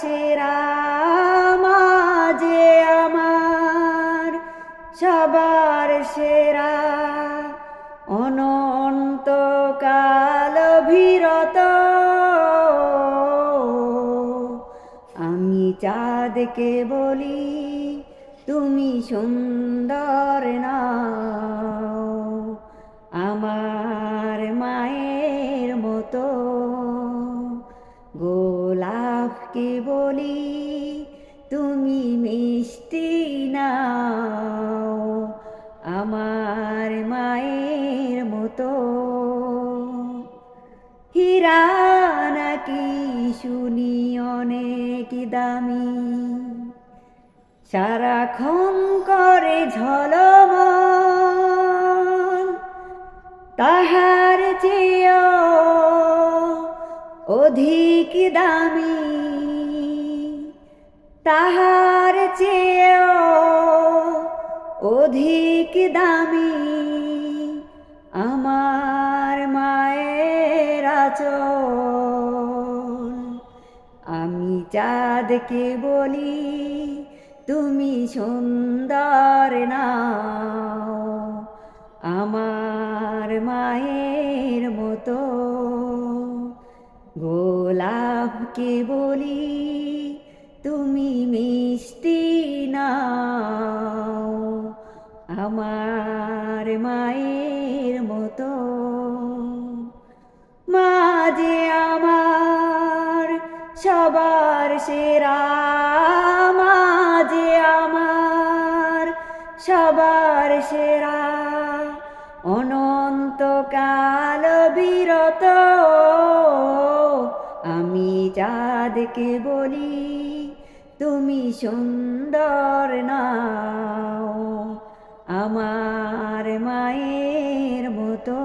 সেরা মাঝে আমার। সবার সেরা অনন্ত কাল ভিরত আমি চাঁদকে বলি তুমি সুন্দর না গোলাপকে বলি, তুমি মিষ্টি নাও আমার মায়ের মতো। হীরা নাকি শুনি অনেক দামি, সারাক্ষণ করে ঝলমল। তাহার চেয়েও অধিক দামি। তাহার চেয়েও অধিক দামি। আমার মায়ের আচল। আমি চাঁদকে বলি, তুমি সুন্দর নাও। আমার মায়ের মতো। গোলাপকে বলি? তুমি মিষ্টি নাও। আমার মায়ের মতো। মাঝে আমার সবার সেরা, মাঝে আমার সবার সেরা অনন্তকাল চাঁদকে বলি তুমি সুন্দর নাও। আমার মায়ের মতো